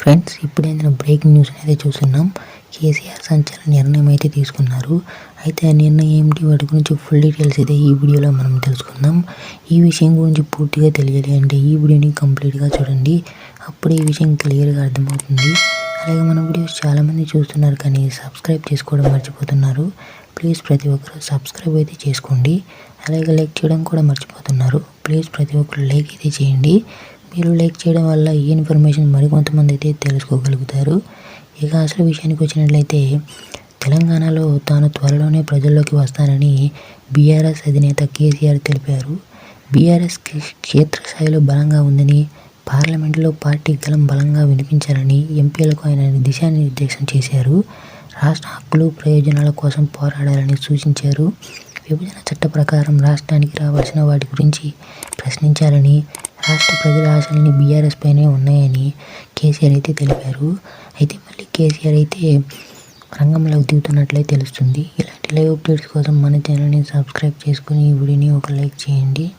Friends ఇప్పుడైనా breaking news అనేది చూస్తున్నాం. కేసీఆర్ సంచలన నిర్ణయం అయితే తీసుకున్నారు. అయితే ఆ నిర్ణయం ఏమిటి? వాటి గురించి ఫుల్ డీటెయిల్స్ అయితే ఈ వీడియోలో మనం తెలుసుకుందాం. ఈ విషయం గురించి పూర్తిగా తెలియాలి అంటే ఈ వీడియోని కంప్లీట్గా చూడండి. అప్పుడే ఈ విషయం క్లియర్గా అర్థమవుతుంది. అలాగే మన వీడియోస్ చాలామంది చూస్తున్నారు కానీ సబ్స్క్రైబ్ చేసుకోవడం మర్చిపోతున్నారు. ప్లీజ్ ప్రతి ఒక్కరు సబ్స్క్రైబ్ అయితే చేసుకోండి. అలాగే లైక్ చేయడం కూడా మర్చిపోతున్నారు. ప్లీజ్ ప్రతి ఒక్కరు లైక్ అయితే చేయండి. మీరు లైక్ చేయడం వల్ల ఈ ఇన్ఫర్మేషన్ మరికొంతమంది అయితే తెలుసుకోగలుగుతారు. ఇక అసలు విషయానికి వచ్చినట్లయితే తెలంగాణలో తాను త్వరలోనే ప్రజల్లోకి వస్తానని బీఆర్ఎస్ అధినేత కేసీఆర్ తెలిపారు. బీఆర్ఎస్ క్షేత్రస్థాయిలో బలంగా ఉందని పార్లమెంట్లో పార్టీ గలం బలంగా వినిపించాలని ఎంపీలకు ఆయన దిశానిర్దేశం చేశారు. రాష్ట్ర హక్కులు ప్రయోజనాల కోసం పోరాడాలని సూచించారు. విభజన చట్ట ప్రకారం రాష్ట్రానికి రావాల్సిన వాటి గురించి ప్రశ్నించాలని రాష్ట్ర ప్రజల ఆశలని బీఆర్ఎస్ పైనే ఉన్నాయని కేసీఆర్ అయితే తెలిపారు. అయితే మళ్ళీ కేసీఆర్ అయితే రంగంలోకి దిగుతున్నట్లయితే తెలుస్తుంది. ఇలాంటి లైవ్ అప్డేట్స్ కోసం మన ఛానల్ని సబ్స్క్రైబ్ చేసుకుని ఈ వీడియోని ఒక లైక్ చేయండి.